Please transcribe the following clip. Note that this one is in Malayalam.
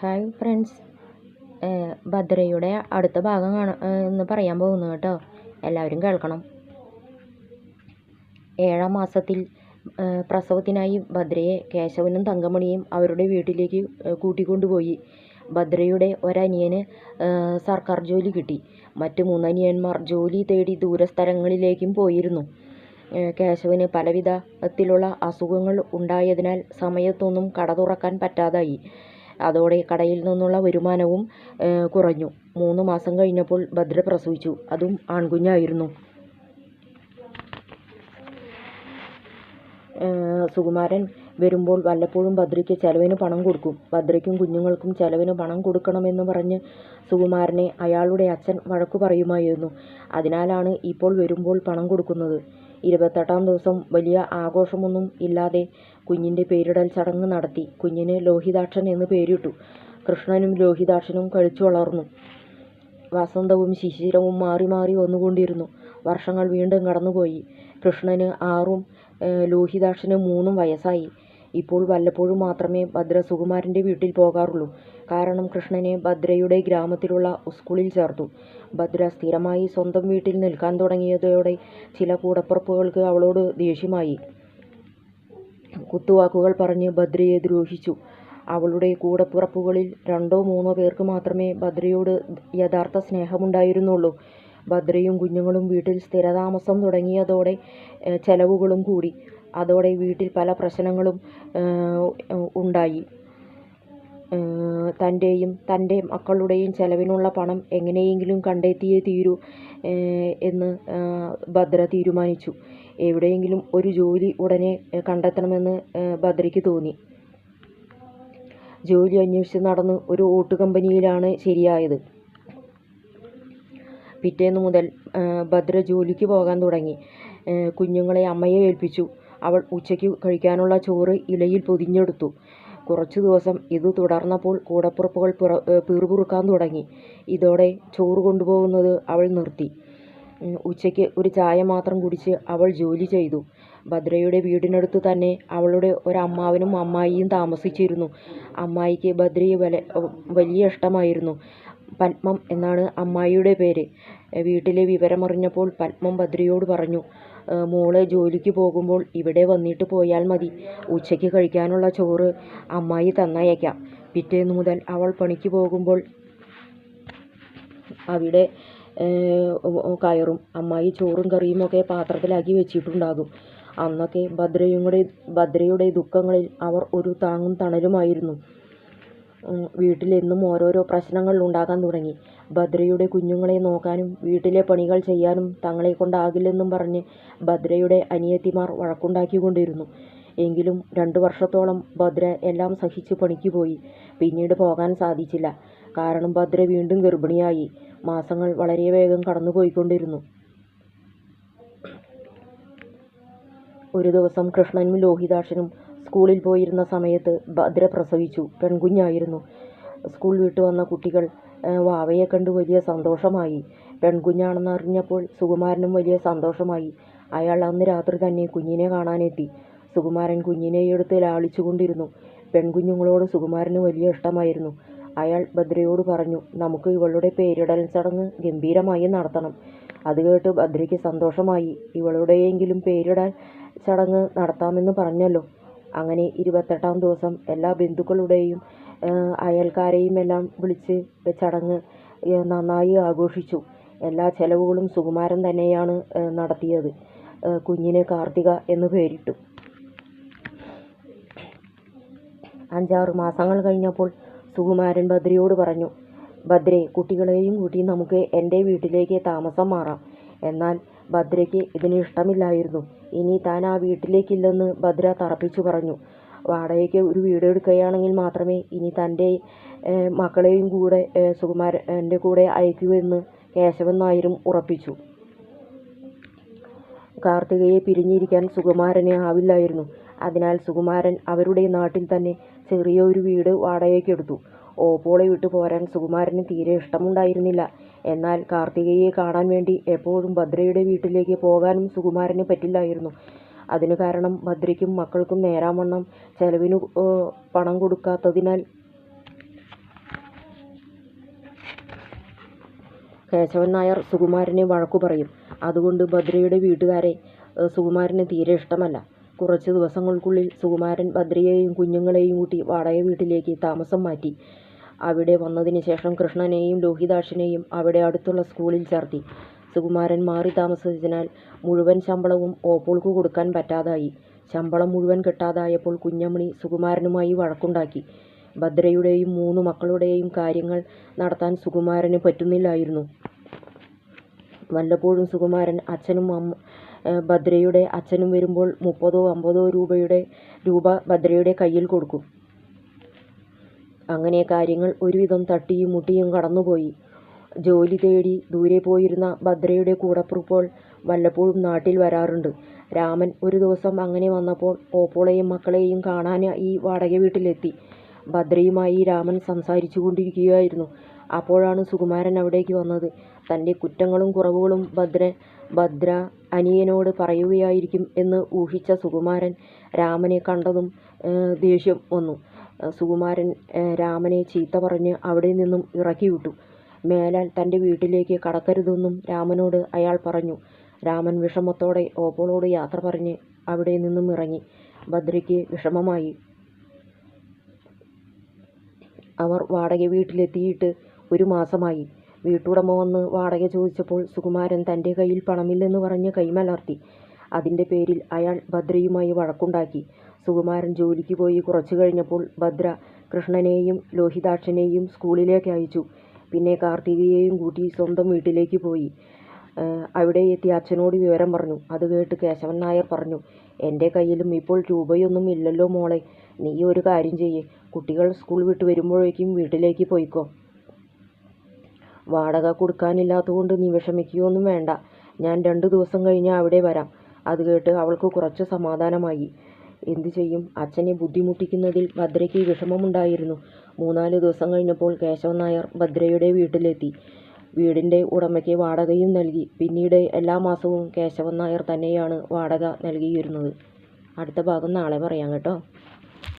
Hi friends. ഭദ്രയുടെ അടുത്ത ഭാഗം കാണാ എന്ന് പറയാൻ പോകുന്നു കേട്ടോ. എല്ലാവരും കേൾക്കണം. ഏഴാം മാസത്തിൽ പ്രസവത്തിനായി ഭദ്രയെ കേശവനും തങ്കമണിയും അവരുടെ വീട്ടിലേക്ക് കൂട്ടിക്കൊണ്ടുപോയി. ഭദ്രയുടെ ഒരനിയന് സർക്കാർ ജോലി കിട്ടി. മറ്റ് മൂന്നനിയന്മാർ ജോലി തേടി ദൂരസ്ഥലങ്ങളിലേക്കും പോയിരുന്നു. കേശവന് പലവിധത്തിലുള്ള അസുഖങ്ങൾ ഉണ്ടായതിനാൽ സമയത്തൊന്നും കട തുറക്കാൻ പറ്റാതായി. അതോടെ കടയിൽ നിന്നുള്ള വരുമാനവും കുറഞ്ഞു. മൂന്ന് മാസം കഴിഞ്ഞപ്പോൾ ഭദ്ര പ്രസവിച്ചു. അതും ആൺകുഞ്ഞായിരുന്നു. സുകുമാരൻ വരുമ്പോൾ വല്ലപ്പോഴും ഭദ്രയ്ക്ക് ചെലവിന് പണം കൊടുക്കും. ഭദ്രയ്ക്കും കുഞ്ഞുങ്ങൾക്കും ചെലവിന് പണം കൊടുക്കണമെന്ന് പറഞ്ഞ് സുകുമാരനെ അയാളുടെ അച്ഛൻ വഴക്കു പറയുമായിരുന്നു. അതിനാലാണ് ഇപ്പോൾ വരുമ്പോൾ പണം കൊടുക്കുന്നത്. ഇരുപത്തെട്ടാം ദിവസം വലിയ ആഘോഷമൊന്നും ഇല്ലാതെ കുഞ്ഞിന്റെ പേരിടൽ ചടങ്ങ് നടത്തി. കുഞ്ഞിന് ലോഹിതാക്ഷൻ എന്ന് പേരിട്ടു. കൃഷ്ണനും ലോഹിതാക്ഷനും കളിച്ചു വളർന്നു. വസന്തവും ശിശിരവും മാറി മാറി വന്നുകൊണ്ടിരുന്നു. വർഷങ്ങൾ വീണ്ടും കടന്നുപോയി. കൃഷ്ണന് ആറും ലോഹിതാക്ഷന് മൂന്നും വയസ്സായി. ഇപ്പോൾ വല്ലപ്പോഴും മാത്രമേ ഭദ്ര സുകുമാരന്റെ വീട്ടിൽ പോകാറുള്ളൂ. കാരണം കൃഷ്ണനെ ഭദ്രയുടെ ഗ്രാമത്തിലുള്ള സ്കൂളിൽ ചേർത്തു. ഭദ്ര സ്ഥിരമായി സ്വന്തം വീട്ടിൽ നിൽക്കാൻ തുടങ്ങിയതോടെ ചില കൂടപ്പുറപ്പുകൾക്ക് അവളോട് ദേഷ്യമായി. കുത്തുവാക്കുകൾ പറഞ്ഞ് ഭദ്രയെ ദ്രോഹിച്ചു. അവളുടെ കൂടപ്പുറപ്പുകളിൽ രണ്ടോ മൂന്നോ പേർക്ക് മാത്രമേ ഭദ്രയോട് യഥാർത്ഥ സ്നേഹമുണ്ടായിരുന്നുള്ളൂ. ഭദ്രയും കുഞ്ഞുങ്ങളും വീട്ടിൽ സ്ഥിരതാമസം തുടങ്ങിയതോടെ ചെലവുകളും കൂടി. അതോടെ വീട്ടിൽ പല പ്രശ്നങ്ങളും ഉണ്ടായി. തന്റെയും തന്റെ മക്കളുടെയും ചെലവിനുള്ള പണം എങ്ങനെയെങ്കിലും കണ്ടെത്തിയേ തീരൂ എന്ന് ഭദ്ര തീരുമാനിച്ചു. എവിടെയെങ്കിലും ഒരു ജോലി ഉടനെ കണ്ടെത്തണമെന്ന് ഭദ്രയ്ക്ക് തോന്നി. ജോലി അന്വേഷിച്ച് നടന്ന് ഒരു ഓട്ട് കമ്പനിയിലാണ് ശരിയായത്. പിറ്റേന്ന് മുതൽ ഭദ്ര ജോലിക്ക് പോകാൻ തുടങ്ങി. കുഞ്ഞുങ്ങളെ അമ്മയെ ഏൽപ്പിച്ചു. അവൾ ഉച്ചയ്ക്ക് കഴിക്കാനുള്ള ചോറ് ഇലയിൽ പൊതിഞ്ഞെടുത്തു. കുറച്ചു ദിവസം ഇത് തുടർന്നപ്പോൾ കൂടപ്പുറപ്പുകൾ പിറുപിറുക്കാൻ തുടങ്ങി. ഇതോടെ ചോറ് കൊണ്ടുപോകുന്നത് അവൾ നിർത്തി. ഉച്ചയ്ക്ക് ഒരു ചായ മാത്രം കുടിച്ച് അവൾ ജോലി ചെയ്തു. ഭദ്രയുടെ വീടിനടുത്ത് തന്നെ അവളുടെ ഒരമ്മാവനും അമ്മായിയും താമസിച്ചിരുന്നു. അമ്മായിക്ക് ഭദ്രയെ വല വലിയ ഇഷ്ടമായിരുന്നു. പത്മം എന്നാണ് അമ്മായിയുടെ പേര്. വീട്ടിലെ വിവരമറിഞ്ഞപ്പോൾ പത്മം ഭദ്രയോട് പറഞ്ഞു മോൾ ജോലിക്ക് പോകുമ്പോൾ ഇവിടെ വന്നിട്ട് പോയാൽ മതി. ഉച്ചയ്ക്ക് കഴിക്കാനുള്ള ചോറ് അമ്മായി തന്നയക്കാം. പിറ്റേന്ന് മുതൽ അവൾ പണിക്ക് പോകുമ്പോൾ അവിടെ കയറും. അമ്മായി ചോറും കറിയും ഒക്കെ പാത്രത്തിലാക്കി വെച്ചിട്ടുണ്ടാകും. അന്നൊക്കെ ഭദ്രയുടെ ഭദ്രയുടെ ദുഃഖങ്ങളിൽ അവർ ഒരു താങ്ങും തണലുമായിരുന്നു. വീട്ടിലെന്നും ഓരോരോ പ്രശ്നങ്ങൾ ഉണ്ടാകാൻ തുടങ്ങി. ഭദ്രയുടെ കുഞ്ഞുങ്ങളെ നോക്കാനും വീട്ടിലെ പണികൾ ചെയ്യാനും തങ്ങളെ കൊണ്ടാകില്ലെന്നും പറഞ്ഞ് ഭദ്രയുടെ അനിയത്തിമാർ വഴക്കുണ്ടാക്കിക്കൊണ്ടിരുന്നു. എങ്കിലും രണ്ടു വർഷത്തോളം ഭദ്ര എല്ലാം സഹിച്ച് പണിക്ക് പോയി. പിന്നീട് പോകാൻ സാധിച്ചില്ല. കാരണം ഭദ്ര വീണ്ടും ഗർഭിണിയായി. മാസങ്ങൾ വളരെ വേഗം കടന്നുപോയിക്കൊണ്ടിരുന്നു. ഒരു ദിവസം കൃഷ്ണനും ലോഹിതാക്ഷനും സ്കൂളിൽ പോയിരുന്ന സമയത്ത് ഭദ്ര പ്രസവിച്ചു. പെൺകുഞ്ഞായിരുന്നു. സ്കൂൾ വിട്ടു വന്ന കുട്ടികൾ വാവയെ കണ്ട് വലിയ സന്തോഷമായി. പെൺകുഞ്ഞാണെന്ന് അറിഞ്ഞപ്പോൾ സുകുമാരനും വലിയ സന്തോഷമായി. അയാൾ അന്ന് രാത്രി തന്നെ കുഞ്ഞിനെ കാണാനെത്തി. സുകുമാരൻ കുഞ്ഞിനെ എടുത്ത് ലാളിച്ചു കൊണ്ടിരുന്നു പെൺകുഞ്ഞുങ്ങളോട് സുകുമാരന് വലിയ ഇഷ്ടമായിരുന്നു. അയാൾ ഭദ്രയോട് പറഞ്ഞു നമുക്ക് ഇവളുടെ പേരിടൽ ചടങ്ങ് ഗംഭീരമായി നടത്തണം. അത് കേട്ട് ഭദ്രയ്ക്ക് സന്തോഷമായി. ഇവളുടെയെങ്കിലും പേരിടൽ ചടങ്ങ് നടത്താമെന്ന് പറഞ്ഞല്ലോ. അങ്ങനെ ഇരുപത്തെട്ടാം ദിവസം എല്ലാ ബന്ധുക്കളുടെയും അയൽക്കാരെയും എല്ലാം വിളിച്ച് ചടങ്ങ് നന്നായി ആഘോഷിച്ചു. എല്ലാ ചെലവുകളും സുകുമാരൻ തന്നെയാണ് നടത്തിയത്. കുഞ്ഞിന് കാർത്തിക എന്ന് പേരിട്ടു. അഞ്ചാറ് മാസങ്ങൾ കഴിഞ്ഞപ്പോൾ സുകുമാരൻ ഭദ്രയോട് പറഞ്ഞു ഭദ്രേ കുട്ടികളെയും കൂട്ടി നമുക്ക് എന്റെ വീട്ടിലേക്ക് താമസം മാറാം. എന്നാൽ ഭദ്രയ്ക്ക് ഇതിന് ഇഷ്ടമില്ലായിരുന്നു. ഇനി താൻ ആ വീട്ടിലേക്കില്ലെന്ന് ഭദ്ര തറപ്പിച്ചു പറഞ്ഞു. വാടകയ്ക്ക് ഒരു വീട് എടുക്കുകയാണെങ്കിൽ മാത്രമേ ഇനി തന്റെ മക്കളെയും കൂടെ സുകുമാരന്റെ കൂടെ അയക്കൂ എന്ന് കേശവൻ നായരും ഉറപ്പിച്ചു. കാർത്തികയെ പിരിഞ്ഞിരിക്കാൻ സുകുമാരനെ ആവില്ലായിരുന്നു. അതിനാൽ സുകുമാരൻ അവരുടെ നാട്ടിൽ തന്നെ ചെറിയ ഒരു വീട് വാടകയ്ക്കെടുത്തു. ഓപ്പോളെ വിട്ടു പോരാൻ സുകുമാരന് തീരെ ഇഷ്ടമുണ്ടായിരുന്നില്ല. എന്നാൽ കാർത്തികയെ കാണാൻ വേണ്ടി എപ്പോഴും ഭദ്രയുടെ വീട്ടിലേക്ക് പോകാനും സുകുമാരന് പറ്റില്ലായിരുന്നു. അതിനു കാരണം ഭദ്രയ്ക്കും മക്കൾക്കും നേരാമണ്ണം ചെലവിനു പണം കൊടുക്കാത്തതിനാൽ. കേശവൻ നായർ സുകുമാരനെ വഴക്കു പറയും. അതുകൊണ്ട് ഭദ്രയുടെ വീട്ടുകാരെ സുകുമാരന് തീരെ ഇഷ്ടമല്ല. കുറച്ച് ദിവസങ്ങൾക്കുള്ളിൽ സുകുമാരൻ ഭദ്രയെയും കുഞ്ഞുങ്ങളെയും കൂട്ടി വാടക വീട്ടിലേക്ക് താമസം മാറ്റി. അവിടെ ശേഷം കൃഷ്ണനെയും ലോഹിതാക്ഷനെയും അവിടെ അടുത്തുള്ള സ്കൂളിൽ ചേർത്തി. സുകുമാരൻ മാറി താമസിച്ചതിനാൽ മുഴുവൻ ശമ്പളവും ഓപ്പോൾക്ക് കൊടുക്കാൻ പറ്റാതായി. ശമ്പളം മുഴുവൻ കിട്ടാതായപ്പോൾ കുഞ്ഞമണി സുകുമാരനുമായി വഴക്കുണ്ടാക്കി. ഭദ്രയുടെയും മൂന്ന് മക്കളുടെയും കാര്യങ്ങൾ നടത്താൻ സുകുമാരന് പറ്റുന്നില്ലായിരുന്നു. വല്ലപ്പോഴും സുകുമാരൻ അച്ഛനും അമ്മ ഭദ്രയുടെ അച്ഛനും വരുമ്പോൾ മുപ്പതോ അമ്പതോ രൂപയുടെ രൂപ ഭദ്രയുടെ കയ്യിൽ കൊടുക്കും. അങ്ങനെ കാര്യങ്ങൾ ഒരുവിധം തട്ടിയും മുട്ടിയും കടന്നുപോയി. ജോലി തേടി ദൂരെ പോയിരുന്ന ഭദ്രയുടെ കൂടപ്പിറപ്പുകൾ വല്ലപ്പോഴും നാട്ടിൽ വരാറുണ്ട്. രാമൻ ഒരു ദിവസം അങ്ങനെ വന്നപ്പോൾ ഓപ്പോളെയും മക്കളെയും കാണാൻ ഈ വാടക വീട്ടിലെത്തി. ഭദ്രയുമായി രാമൻ സംസാരിച്ചു കൊണ്ടിരിക്കുകയായിരുന്നു അപ്പോഴാണ് സുകുമാരൻ അവിടേക്ക് വന്നത്. തന്റെ കുറ്റങ്ങളും കുറവുകളും ഭദ്ര അനിയനോട് പറയുകയായിരിക്കും എന്ന് ഊഹിച്ച സുകുമാരൻ രാമനെ കണ്ടതും ദേഷ്യം വന്നു. സുകുമാരൻ രാമനെ ചീത്ത പറഞ്ഞ് അവിടെ നിന്നും ഇറക്കിവിട്ടു. മേലാൽ തന്റെ വീട്ടിലേക്ക് കടക്കരുതെന്നും രാമനോട് അയാൾ പറഞ്ഞു. രാമൻ വിഷമത്തോടെ ഓപ്പോളോട് യാത്ര പറഞ്ഞ് അവിടെ നിന്നും ഇറങ്ങി. ഭദ്രയ്ക്ക് വിഷമമായി. അവർ വാടക വീട്ടിലെത്തിയിട്ട് ഒരു മാസമായി. വീട്ടുടമ വന്ന് വാടക ചോദിച്ചപ്പോൾ സുകുമാരൻ തന്റെ കയ്യിൽ പണമില്ലെന്ന് പറഞ്ഞ് കൈമലർത്തി. അതിന്റെ പേരിൽ അയാൾ ഭദ്രയുമായി വഴക്കുണ്ടാക്കി. സുകുമാരൻ ജോലിക്ക് പോയി കുറച്ചു കഴിഞ്ഞപ്പോൾ ഭദ്ര കൃഷ്ണനെയും ലോഹിതാക്ഷനെയും സ്കൂളിലേക്ക് അയച്ചു. പിന്നെ കാർത്തികയെയും കൂട്ടി സ്വന്തം വീട്ടിലേക്ക് പോയി. അവിടെ എത്തി അച്ഛനോട് വിവരം പറഞ്ഞു. അത് കേട്ട് കേശവൻ നായർ പറഞ്ഞു എന്റെ കയ്യിലും ഇപ്പോൾ രൂപയൊന്നും ഇല്ലല്ലോ മോളെ. നീ ഒരു കാര്യം ചെയ്യേ. കുട്ടികൾ സ്കൂൾ വിട്ട് വരുമ്പോഴേക്കും വീട്ടിലേക്ക് പോയിക്കോ. വാടക കൊടുക്കാനില്ലാത്തതുകൊണ്ട് നീ വിഷമിക്കുകയൊന്നും വേണ്ട. ഞാൻ രണ്ട് ദിവസം കഴിഞ്ഞ് അവിടെ വരാം. അത് കേട്ട് അവൾക്ക് കുറച്ച് സമാധാനമായി. എന്തു ചെയ്യും? അച്ഛനെ ബുദ്ധിമുട്ടിക്കുന്നതിൽ ഭദ്രയ്ക്ക് വിഷമമുണ്ടായിരുന്നു. മൂന്നാൽ ദിവസം കഴിഞ്ഞപ്പോൾ കേശവൻ നായർ ഭദ്രയുടെ വീട്ടിലെത്തി. വീടിന്റെ ഉടമയ്ക്ക് വാടകയും നൽകി. പിന്നീട് എല്ലാ മാസവും കേശവൻ നായർ തന്നെയാണ് വാടക നൽകിയിരുന്നത്. അടുത്ത ഭാഗം നാളെ പറയാം കേട്ടോ.